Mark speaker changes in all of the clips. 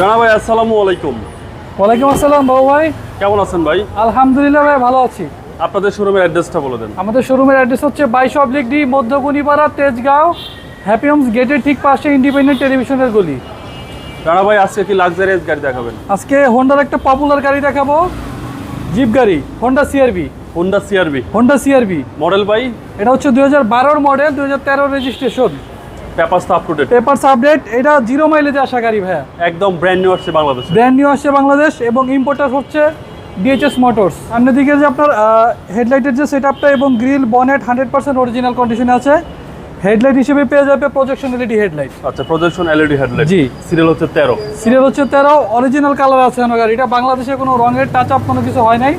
Speaker 1: রানা ভাই আসসালামু আলাইকুম।
Speaker 2: ওয়ালাইকুম আসসালাম বাবু ভাই।
Speaker 1: কেমন আছেন ভাই?
Speaker 2: আলহামদুলিল্লাহ ভাই ভালো আছি।
Speaker 1: আপনাদের শোরুমের অ্যাড্রেসটা বলে দেন।
Speaker 2: আমাদের শোরুমের অ্যাড্রেস হচ্ছে বাইশ oblique D Madhyagunipara Tejgaon Happy Homes গেটের ঠিক পাশে ইন্ডিপেন্ডেন্ট টেলিভিশনের গলি।
Speaker 1: রানা ভাই আজকে কি লাক্সারিয়াস গাড়ি দেখাবেন?
Speaker 2: আজকে হোন্ডার একটা পপুলার গাড়ি দেখাবো। জিপ গাড়ি Honda CRV
Speaker 1: Honda CRV
Speaker 2: Honda CRV
Speaker 1: model by
Speaker 2: এটা হচ্ছে দুই হাজার বারোর মডেল দুই হাজার তেরো রেজিস্ট্রেশন
Speaker 1: পেপারস তো
Speaker 2: আপডেট এটা জিরো মাইলেজে আসা গাড়ি ভাইয়া।
Speaker 1: একদম ব্র্যান্ড নিউ আসছে বাংলাদেশে।
Speaker 2: ব্র্যান্ড নিউ আসছে বাংলাদেশ এবং ইম্পোর্টার হচ্ছে ডিএচএস মোটরস সামনের দিকে যে আপনার হেডলাইটের যে সেট আপটা এবং grill bonnet hundred percent original কন্ডিশনে আছে। হেডলাইট হিসেবে পেয়ে যাবে প্রজেকশন এলইডি হেডলাইট
Speaker 1: আচ্ছা প্রজেকশন এলইডি হেডলাইট
Speaker 2: জি।
Speaker 1: সিরিয়াল হচ্ছে তেরো।
Speaker 2: সিরিয়াল হচ্ছে তেরো অরিজিনাল কালার আছে আমার গাড়িটা। বাংলাদেশে কোনো রঙের টাচ আপ কোনো কিছু হয় নাই।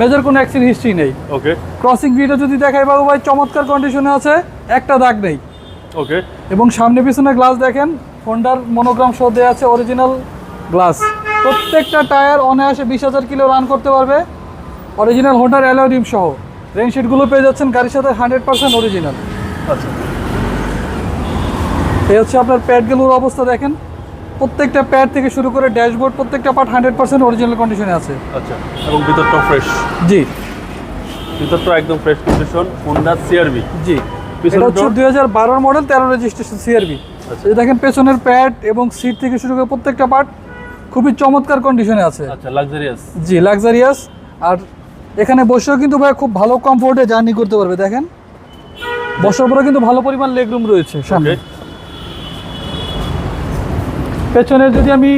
Speaker 2: মেজর কোনো অ্যাক্সিডেন্ট হিস্ট্রি নেই।
Speaker 1: ওকে
Speaker 2: ক্রসিং যদি দেখাই বাবু ভাই চমৎকার কন্ডিশনে আছে একটা দাগ নেই।
Speaker 1: ওকে
Speaker 2: এবং সামনে পিছনে গ্লাস দেখেন হোন্ডার মনোগ্রাম শো দেওয়া আছে অরিজিনাল গ্লাস প্রত্যেকটা টায়ার অনায়াসে বিশ হাজার কিলো রান করতে পারবে। অরিজিনাল হোন্ডার অ্যালয় রিম সহ। রেন শিটগুলো পেয়ে যাচ্ছেন গাড়ির সাথে হান্ড্রেড পার্সেন্ট অরিজিনাল
Speaker 1: আচ্ছা।
Speaker 2: এই হচ্ছে আপনার প্যাডগুলোর অবস্থা দেখেন। প্রত্যেকটা প্যাড থেকে শুরু করে ড্যাশবোর্ড প্রত্যেকটা পার্ট হান্ড্রেড পার্সেন্ট অরিজিনাল কন্ডিশনে আছে।
Speaker 1: আচ্ছা এবং ভিতরটা ফ্রেশ
Speaker 2: জি।
Speaker 1: ভিতরটা একদম ফ্রেশ কন্ডিশন হোন্ডা সিআরবি
Speaker 2: জি। এটা হচ্ছে দুই হাজার বারোর মডেল তেরো রেজিস্ট্রেশন সিআরবি
Speaker 1: আচ্ছা।
Speaker 2: এই দেখেন পেছনের প্যাড এবং সিট থেকে শুরু করে প্রত্যেকটা পার্ট খুবই চমৎকার কন্ডিশনে আছে।
Speaker 1: আচ্ছা লাক্সারিয়াস
Speaker 2: জি লাক্সারিয়াস আর এখানে বসেও কিন্তু ভাই খুব ভালো কমফোর্টে জার্নি করতে পারবে দেখেন। বসার পরে কিন্তু ভালো পরিমাণ লেগ রুম রয়েছে সামনে। পেছনে যদি আমি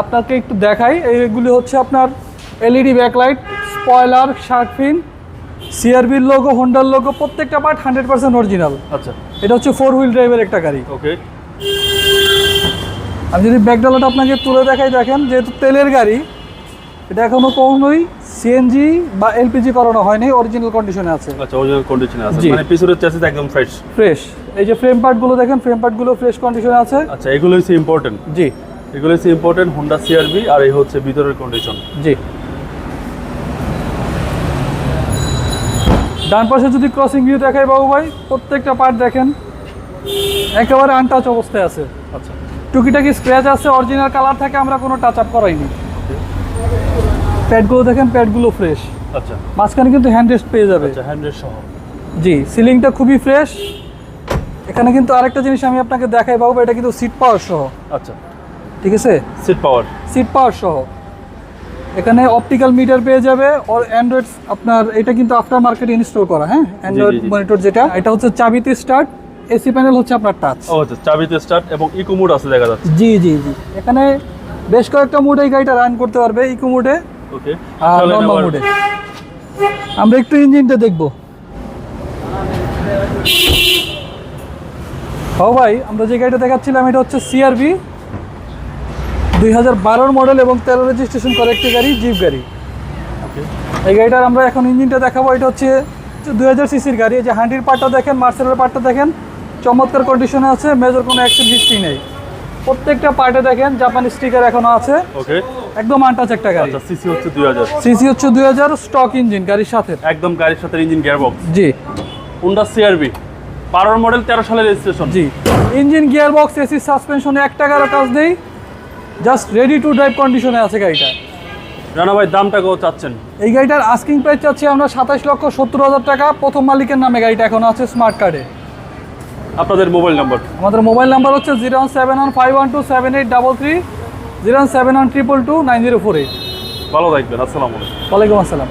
Speaker 2: আপনাকে একটু দেখাই এইগুলি হচ্ছে আপনার LED backlight spoiler shark fin সিআরবির logo হোন্ডার লোগো প্রত্যেকটা পার্ট হান্ড্রেড পার্সেন্ট অরিজিনাল
Speaker 1: আচ্ছা।
Speaker 2: এটা হচ্ছে ফোর হুইল ড্রাইভের একটা গাড়ি।
Speaker 1: ওকে
Speaker 2: আমি যদি ব্যাকডালাটা আপনাকে তুলে দেখাই দেখেন যেহেতু তেলের গাড়ি এটা এখনও কখনোই সিএনজি বা এলপিজি করানো হয়নি অরিজিনাল কন্ডিশনে আছে।
Speaker 1: আচ্ছা অরিজিনাল কন্ডিশনে আছে। মানে পিছনের চ্যাসিস একদম ফ্রেশ
Speaker 2: ফ্রেশ এই যে ফ্রেম পার্টগুলো দেখেন ফ্রেম পার্টগুলো ফ্রেশ কন্ডিশনে আছে।
Speaker 1: আচ্ছা এগুলো হচ্ছে ইম্পর্টেন্ট
Speaker 2: জি।
Speaker 1: এগুলো হচ্ছে ইম্পর্টেন্ট হোন্ডা সিআরবি আর এই হচ্ছে ভিতরের কন্ডিশন
Speaker 2: জি। ডান পাশে যদি ক্রসিং ভিউ দেখাই বাবু ভাই প্রত্যেকটা পার্ট দেখেন একেবারে আনটাচ অবস্থায় আছে।
Speaker 1: আচ্ছা।
Speaker 2: টুকিটাকি স্ক্র্যাচ আছে অরিজিনাল কালার থাকে আমরা কোনো টাচ আপ করাইনি। প্যাডগুলো দেখেন প্যাডগুলো ফ্রেশ
Speaker 1: আচ্ছা।
Speaker 2: মাঝখানে কিন্তু হ্যান্ড রেস্ট পেয়ে যাবে।
Speaker 1: আচ্ছা হ্যান্ডেল সহ।
Speaker 2: জি সিলিংটা খুবই ফ্রেশ এখানে কিন্তু আরেকটা জিনিস আমি আপনাকে দেখাই বাবু এটা কিন্তু সিট পাওয়ার সহ।
Speaker 1: আচ্ছা।
Speaker 2: ঠিক আছে?
Speaker 1: সিট পাওয়ার
Speaker 2: সিট পাওয়ার সহ। এখানে অপটিক্যাল মিটার পেয়ে যাবে ওর অ্যান্ড্রয়েড আপনার এটা কিন্তু আফটার মার্কেট ইনস্টল করা হ্যাঁ? অ্যান্ড্রয়েড। মনিটর যেটা এটা হচ্ছে চাবিতে স্টার্ট এসি প্যানেল হচ্ছে আপনার টাচ
Speaker 1: ও আচ্ছা চাবিতে স্টার্ট এবং ইকো মোড আছে দেখা যাচ্ছে।
Speaker 2: জি জি জি। এখানে বেশ কয়েকটা মোডে এই গাড়িটা রান করতে পারবে ইকো মোডে
Speaker 1: ওকে
Speaker 2: আর নর্মাল মোডে আমরা একটু ইঞ্জিনটা দেখব। হ্যাঁ ভাই আমরা যে গাড়িটা দেখাচ্ছিলাম এটা হচ্ছে সিআরবি দুই হাজার বারোর মডেল এবং তেরো রেজিস্ট্রেশন করা একটি গাড়ি জিপ গাড়ি। এই গাড়িটার আমরা এখন ইঞ্জিনটা দেখাবো। এটা হচ্ছে দুই হাজার সিসির গাড়ি। এই যে হান্ডির পার্টটা দেখেন মার্সেলের পার্টটা দেখেন চমৎকার কন্ডিশনে আছে মেজর কোনো অ্যাক্সিডেন্ট হিস্ট্রি নেই। প্রত্যেকটা পার্টে দেখেন জাপানি স্টিকার এখনও আছে।
Speaker 1: ওকে
Speaker 2: একদম আনটাচ একটা গাড়ি।
Speaker 1: আচ্ছা সিসি হচ্ছে দুই হাজার।
Speaker 2: সিসি হচ্ছে দুই হাজার স্টক ইঞ্জিন গাড়ির সাথে।
Speaker 1: একদম গাড়ির সাথে ইঞ্জিন গিয়ারবক্স
Speaker 2: জি।
Speaker 1: হোন্ডা সিআরবি বারোর মডেল তেরো সালের রেজিস্ট্রেশন
Speaker 2: জি। ইঞ্জিন গিয়ার বক্স এসি সাসপেনশনে এক টাকারও কাজ নেই জাস্ট রেডি টু ড্রাইভ কন্ডিশনে আছে গাড়িটা।
Speaker 1: রানা ভাই দামটা কত চাচ্ছেন?
Speaker 2: এই গাড়িটার আস্কিং প্রাইস চাচ্ছি আমরা সাতাশ লক্ষ সত্তর হাজার টাকা। প্রথম মালিকের নামে গাড়িটা এখন আছে স্মার্ট কার্ডে
Speaker 1: আপনাদের মোবাইল নাম্বার
Speaker 2: আমাদের মোবাইল নাম্বার হচ্ছে zero one seven one five one two seven eight double three zero one seven one triple two nine zero four eight.
Speaker 1: ভালো থাকবেন আসসালামু আলাইকুম।
Speaker 2: ওয়ালাইকুম আসসালাম।